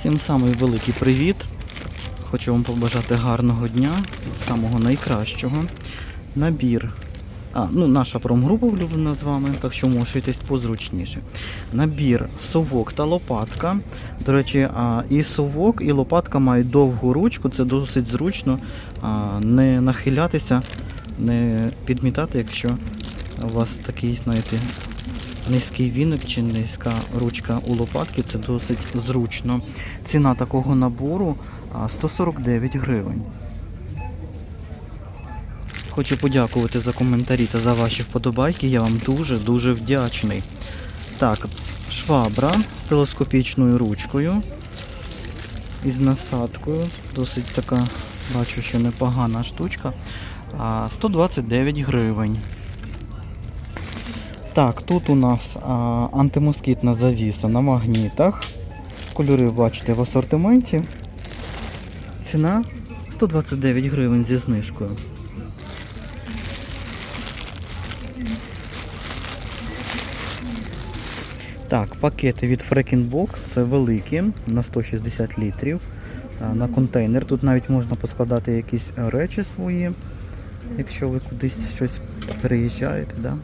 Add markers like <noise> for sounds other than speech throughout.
Всім самий великий привіт. Хочу вам побажати гарного дня, самого найкращого. Набір. А, ну, наша промгрупа влюблена з вами, так що мушуйтесь позручніше. Набір совок та лопатка. До речі, а, і совок, і лопатка мають довгу ручку, це досить зручно а, не нахилятися, не підмітати, якщо у вас такий, знаєте, низький віник чи низька ручка у лопатки, це досить зручно. Ціна такого набору 149 гривень. Хочу подякувати за коментарі та за ваші вподобайки. Я вам дуже-дуже вдячний. Так, швабра з телескопічною ручкою із насадкою. Досить така, бачу, що непогана штучка. 129 гривень. Так, тут у нас а, антимоскітна завіса на магнітах. Кольори бачите в асортименті. Ціна 129 гривень зі знижкою. Так, пакети від Freaking це великі на 160 літрів. На контейнер. Тут навіть можна поскладати якісь речі свої, якщо ви кудись щось переїжджаєте. Да?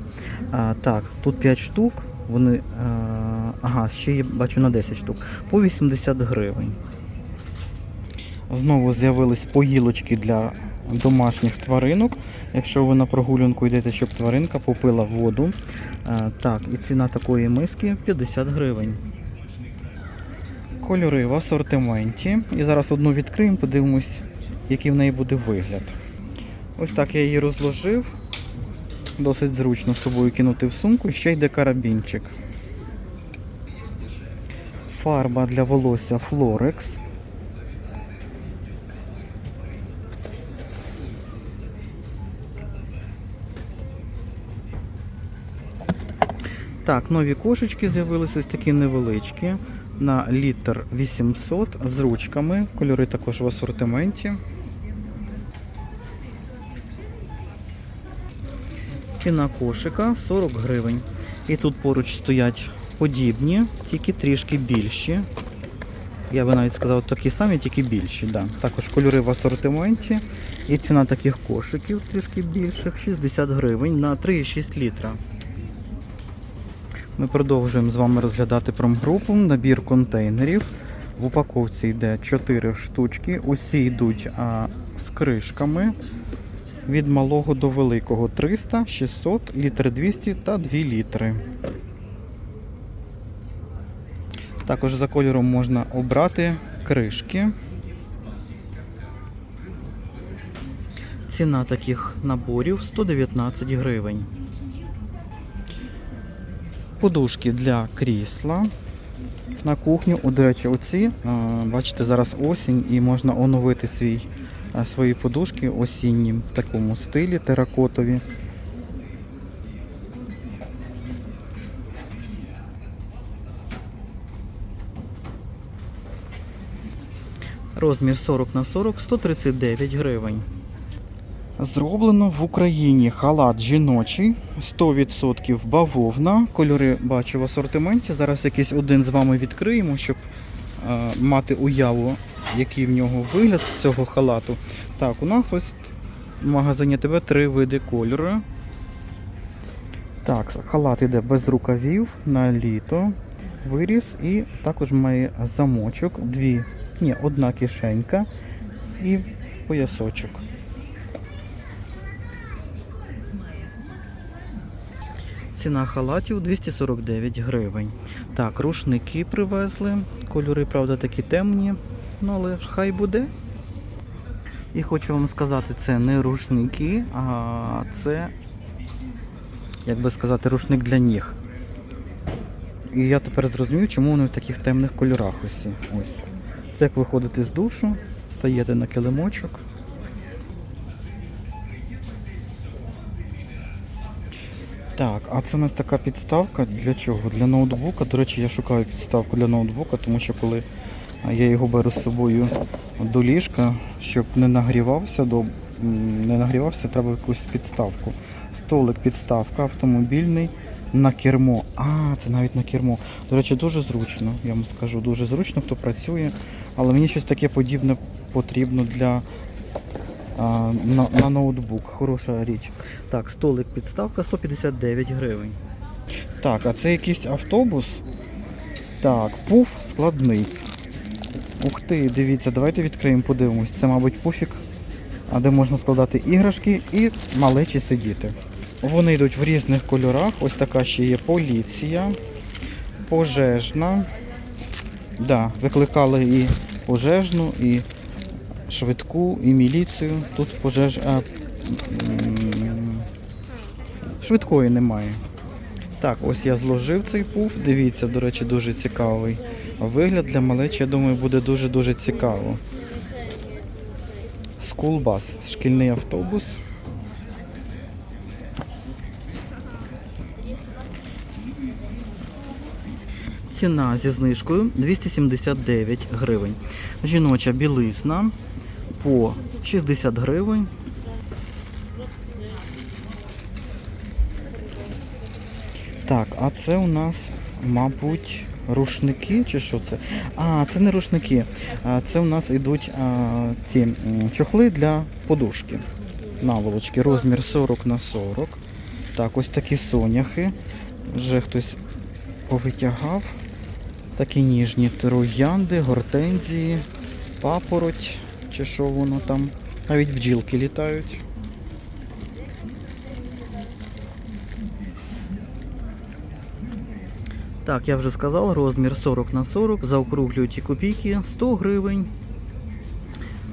А, так, тут 5 штук. Вони. А, ага, ще є, бачу на 10 штук. По 80 гривень. Знову з'явились поїлочки для домашніх тваринок. Якщо ви на прогулянку йдете, щоб тваринка попила воду. А, так, і ціна такої миски 50 гривень. Кольори в асортименті. І зараз одну відкриємо, подивимось, який в неї буде вигляд. Ось так я її розложив. Досить зручно з собою кинути в сумку. Ще йде карабінчик. Фарба для волосся Florex. Так, нові кошечки з'явилися ось такі невеличкі. На літр 800 з ручками. Кольори також в асортименті. Ціна кошика 40 гривень. І тут поруч стоять подібні, тільки трішки більші. Я би навіть сказав, такі самі, тільки більші. Да. Також кольори в асортименті. І ціна таких кошиків трішки більших 60 гривень на 3,6 літра. Ми продовжуємо з вами розглядати промгрупу, набір контейнерів. В упаковці йде 4 штучки. Усі йдуть а, з кришками. Від малого до великого 300, 600, літр 200 та 2 літри. Також за кольором можна обрати кришки. Ціна таких наборів 119 гривень. Подушки для крісла на кухню. О, до речі, оці, бачите, зараз осінь і можна оновити свій, свої подушки осінні в такому стилі теракотові. Розмір 40 на 40 139 гривень. Зроблено в Україні халат жіночий, 100% бавовна. Кольори бачу в асортименті. Зараз якийсь один з вами відкриємо, щоб е, мати уяву, який в нього вигляд цього халату. Так, у нас ось в магазині ТВ три види кольору. Так, халат іде без рукавів на літо. Виріс і також має замочок, дві, ні, одна кишенька і поясочок. Ціна халатів 249 гривень. Так, рушники привезли. Кольори, правда, такі темні, ну але хай буде. І хочу вам сказати, це не рушники, а це, як би сказати, рушник для ніг. І я тепер зрозумів, чому вони в таких темних кольорах усі. Ось. Це як виходите з душу, стаєте на килимочок. Так, а це у нас така підставка для чого? Для ноутбука. До речі, я шукаю підставку для ноутбука, тому що коли я його беру з собою до ліжка, щоб не нагрівався, до, не нагрівався, треба якусь підставку. Столик підставка автомобільний на кермо. А, це навіть на кермо. До речі, дуже зручно, я вам скажу, дуже зручно, хто працює. Але мені щось таке подібне потрібно для а, на, на ноутбук. Хороша річ. Так, столик підставка 159 гривень. Так, а це якийсь автобус. Так, пуф складний. Ух ти, дивіться, давайте відкриємо, подивимось. Це, мабуть, пуфік, а де можна складати іграшки і малечі сидіти. Вони йдуть в різних кольорах. Ось така ще є поліція, пожежна. Да, викликали і пожежну, і швидку, і міліцію. Тут пожеж... а, швидкої немає. Так, ось я зложив цей пуф. Дивіться, до речі, дуже цікавий. Вигляд для малечі, я думаю, буде дуже-дуже цікаво. Скулбас, шкільний автобус. Ціна зі знижкою 279 гривень. Жіноча білизна по 60 гривень. Так, а це у нас, мабуть, рушники чи що це? А, це не рушники. Це у нас йдуть ці чохли для подушки. Наволочки, розмір 40 на 40. Так, ось такі соняхи. Вже хтось повитягав. Такі ніжні троянди, гортензії, папороть, чи що воно там. Навіть бджілки літають. Так, я вже сказав, розмір 40 на 40, заокруглюють і копійки 100 гривень.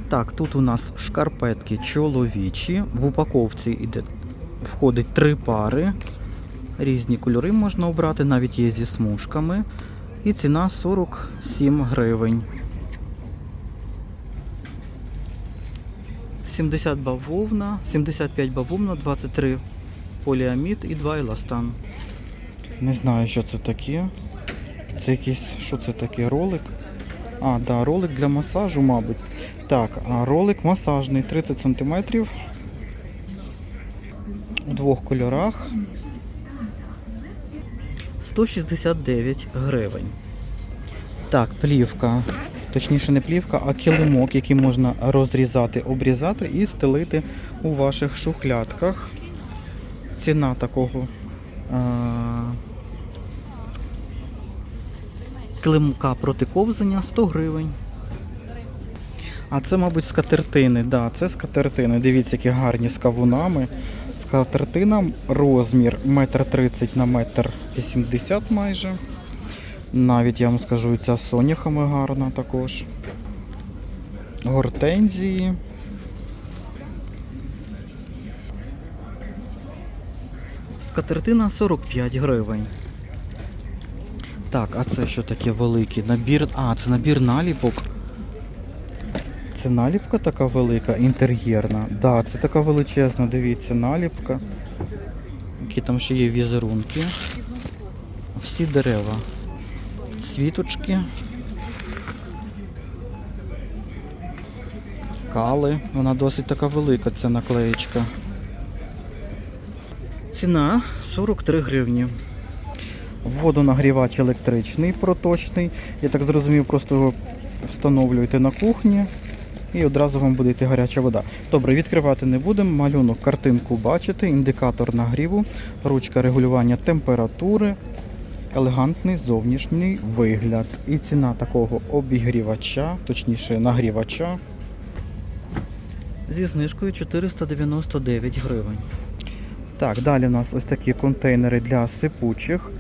Так, тут у нас шкарпетки чоловічі. В упаковці іде, входить три пари. Різні кольори можна обрати, навіть є зі смужками. І ціна 47 гривень. 70 бавовна, 75 бавовна, 23 поліамід і 2 еластан. Не знаю, що це таке. Це якийсь, що це таке, ролик? А, да, ролик для масажу, мабуть. Так, ролик масажний 30 см. У двох кольорах. 169 гривень. Так, плівка. Точніше, не плівка, а килимок, який можна розрізати, обрізати і стелити у ваших шухлядках. Ціна такого а, килимка проти ковзання 100 гривень. А це, мабуть, скатертини. Да, це скатертини. Дивіться, які гарні з кавунами. Скатертина розмір 1,30 на 1,80 майже. Навіть я вам скажу, ця соняхами гарна також. Гортензії. Скатертина 45 гривень. Так, а це що таке великий? Набір. А, це набір наліпок. Це наліпка така велика, інтер'єрна. Да, це така величезна, дивіться, наліпка. Які там ще є візерунки. Всі дерева. Світочки. Кали. Вона досить така велика, ця наклеєчка. Ціна 43 гривні. Водонагрівач електричний, проточний. Я так зрозумів, просто його встановлюєте на кухні і одразу вам буде йти гаряча вода. Добре, відкривати не будемо. Малюнок, картинку бачите, індикатор нагріву, ручка регулювання температури, елегантний зовнішній вигляд. І ціна такого обігрівача, точніше нагрівача, зі знижкою 499 гривень. Так, далі у нас ось такі контейнери для сипучих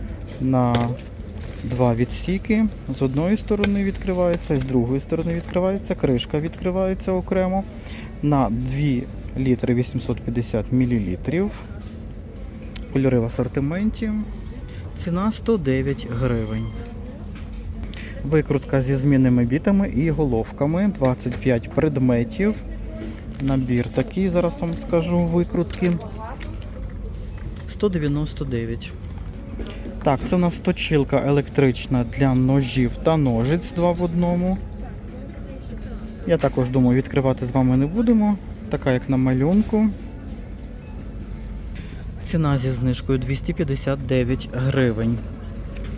на два відсіки. З одної сторони відкривається, з другої сторони відкривається, кришка відкривається окремо на 2 літри 850 мл. Кольори в асортименті. Ціна 109 гривень. Викрутка зі змінними бітами і головками. 25 предметів. Набір такий, зараз вам скажу викрутки. 199. Так, це у нас точилка електрична для ножів та ножиць два в одному. Я також думаю, відкривати з вами не будемо. Така як на малюнку. Ціна зі знижкою 259 гривень.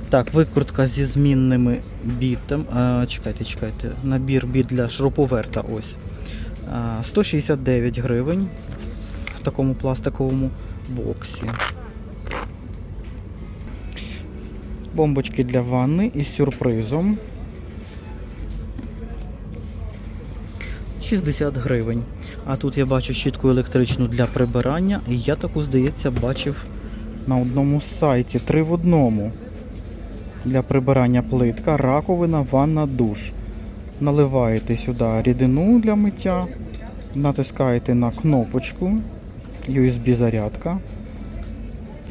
Так, викрутка зі змінними бітом. А, чекайте, чекайте. Набір біт для шуруповерта ось. А, 169 гривень в такому пластиковому боксі. Бомбочки для ванни із сюрпризом. 60 гривень. А тут я бачу щітку електричну для прибирання. І я таку, здається, бачив на одному сайті. Три в одному. Для прибирання плитка, раковина, ванна, душ. Наливаєте сюди рідину для миття, натискаєте на кнопочку, USB-зарядка.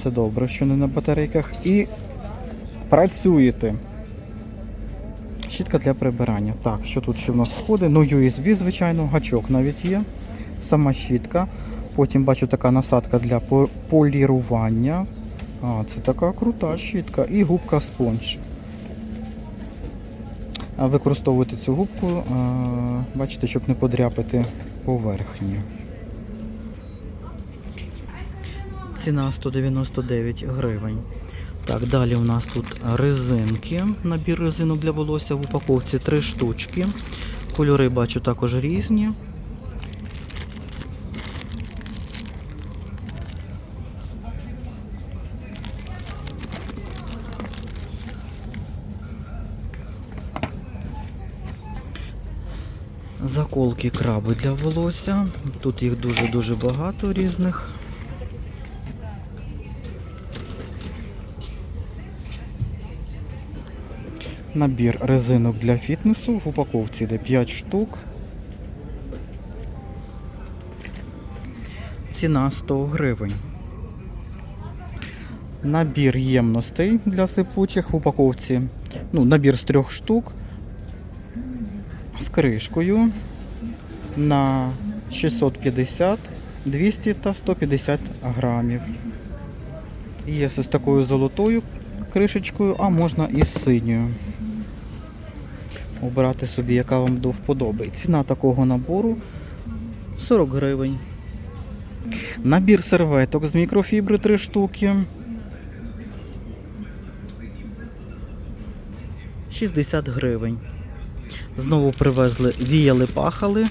Це добре, що не на батарейках. І працюєте. Щітка для прибирання. Так, що тут ще в нас входить? Ну, USB, звичайно, гачок навіть є. Сама щітка. Потім бачу така насадка для полірування. А, це така крута щітка. І губка спонж. А використовуйте цю губку, бачите, щоб не подряпати поверхні. Ціна 199 гривень. Так, далі у нас тут резинки. Набір резинок для волосся в упаковці 3 штучки. Кольори бачу також різні. Заколки краби для волосся. Тут їх дуже-дуже багато різних. Набір резинок для фітнесу в упаковці йде 5 штук. Ціна 100 гривень. Набір ємностей для сипучих в упаковці. Ну, набір з трьох штук з кришкою на 650, 200 та 150 грамів. Є з такою золотою кришечкою, а можна і з синьою. Обирати собі, яка вам до вподоби. Ціна такого набору 40 гривень. Набір серветок з мікрофібри 3 штуки. 60 гривень. Знову привезли, віяли, пахали.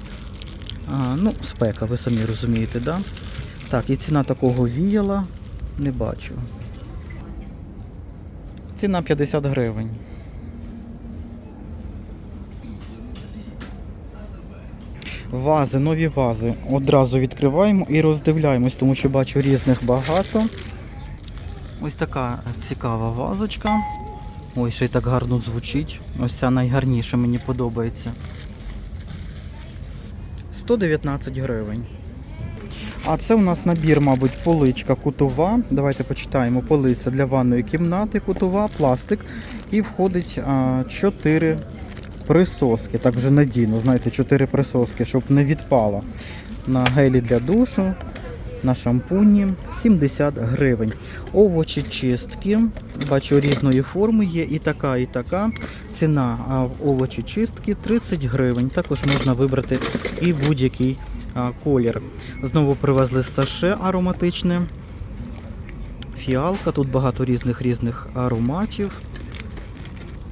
А, ну, спека, ви самі розумієте, да? Так, і ціна такого віяла не бачу. Ціна 50 гривень. Вази, нові вази. Одразу відкриваємо і роздивляємось, тому що бачу різних багато. Ось така цікава вазочка. Ой, ще й так гарно звучить. Ось ця найгарніша мені подобається. 119 гривень. А це у нас набір, мабуть, поличка кутова. Давайте почитаємо. Полиця для ванної кімнати, кутова, пластик. І входить а, 4 присоски. Так вже надійно, знаєте, 4 присоски, щоб не відпало. На гелі для душу, на шампуні 70 гривень. Овочі чистки. Бачу, різної форми є і така, і така. Ціна овочі чистки 30 гривень. Також можна вибрати і будь-який колір. Знову привезли саше ароматичне. Фіалка, тут багато різних різних ароматів.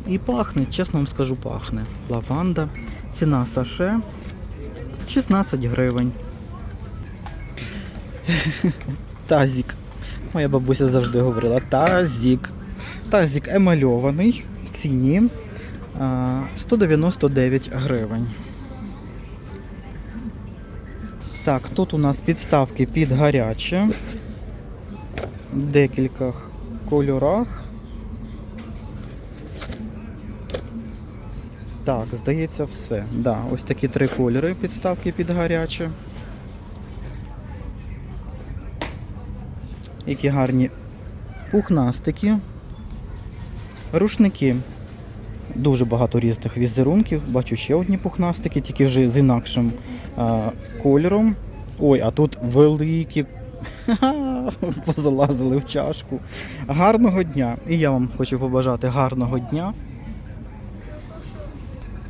І пахне, чесно вам скажу, пахне. Лаванда. Ціна саше 16 гривень. <laughs> Тазік. Моя бабуся завжди говорила тазік. Тазік емальований в ціні 199 гривень. Так, тут у нас підставки під гаряче. В декількох кольорах. Так, здається, все. Да, ось такі три кольори підставки під гаряче. Які гарні пухнастики. Рушники. Дуже багато різних візерунків. Бачу ще одні пухнастики, тільки вже з інакшим а, кольором. Ой, а тут великі. <laughs> Позалазили в чашку. Гарного дня! І я вам хочу побажати гарного дня.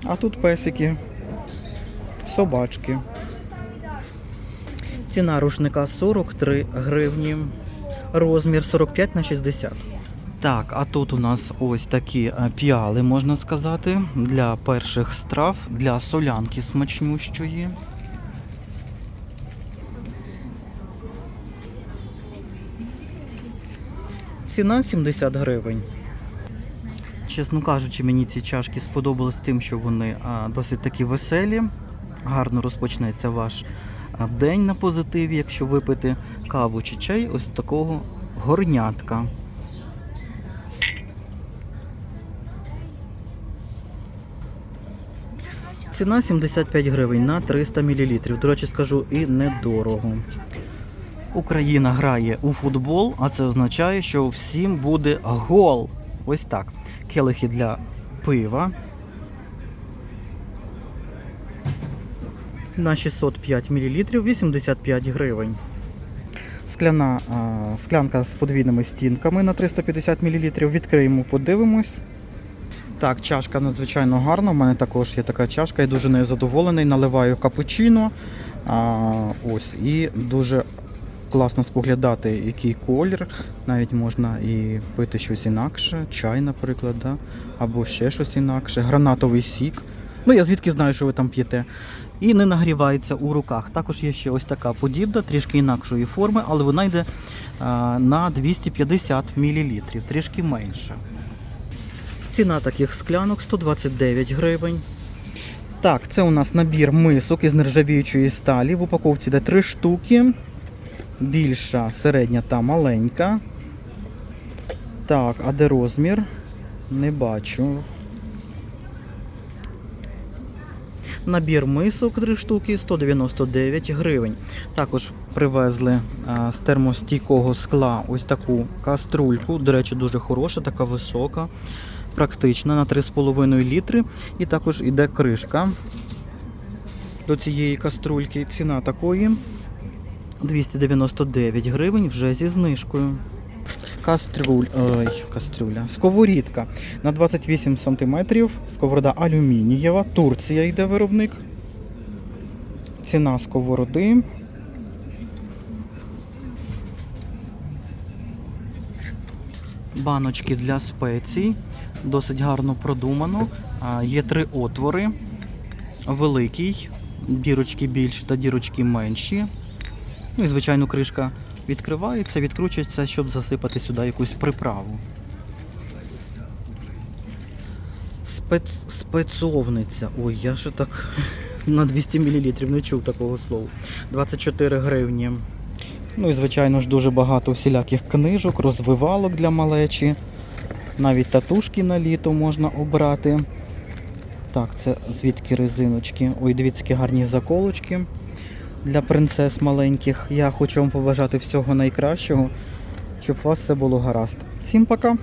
А тут песики, собачки. Ціна рушника 43 гривні. розмір 45 на 60. Так, а тут у нас ось такі е, піали, можна сказати, для перших страв, для солянки смачнющої. Ціна 70 гривень. Чесно кажучи, мені ці чашки сподобались тим, що вони досить такі веселі. Гарно розпочнеться ваш день на позитиві, якщо випити каву чи чай ось такого горнятка. Ціна 75 гривень на 300 мл. До речі, скажу і недорого. Україна грає у футбол, а це означає, що всім буде гол. Ось так. Келихи для пива. На 605 мл 85 гривень. Скляна, а, склянка з подвійними стінками на 350 мл. Відкриємо, подивимось. Так, чашка надзвичайно гарна. У мене також є така чашка, я дуже нею задоволений. Наливаю капучино. А, ось, і дуже класно споглядати, який колір. Навіть можна і пити щось інакше, чай, наприклад, да? або ще щось інакше, гранатовий сік. Ну, я звідки знаю, що ви там п'єте. І не нагрівається у руках. Також є ще ось така подібна, трішки інакшої форми, але вона йде а, на 250 мл, трішки менше. Ціна таких склянок 129 гривень. Так, це у нас набір мисок із нержавіючої сталі. В упаковці йде 3 штуки. Більша, середня та маленька. Так, а де розмір? Не бачу. Набір мисок 3 штуки 199 гривень. Також привезли а, з термостійкого скла ось таку каструльку. До речі, дуже хороша, така висока, практична на 3,5 літри. І також іде кришка до цієї каструльки. Ціна такої 299 гривень вже зі знижкою. Каструль, ой, кастрюля. Сковорідка на 28 см. Сковорода алюмінієва. Турція йде виробник. Ціна сковороди. Баночки для спецій. Досить гарно продумано. Є три отвори. Великий, дірочки більші та дірочки менші. Ну і звичайно кришка відкривається, відкручується, щоб засипати сюди якусь приправу. Спец... Спецовниця. Ой, я ще так <laughs> на 200 мл не чув такого слова. 24 гривні. Ну і звичайно ж дуже багато всіляких книжок, розвивалок для малечі. Навіть татушки на літо можна обрати. Так, це звідки резиночки. Ой, дивіться, які гарні заколочки для принцес маленьких. Я хочу вам побажати всього найкращого, щоб у вас все було гаразд. Всім пока!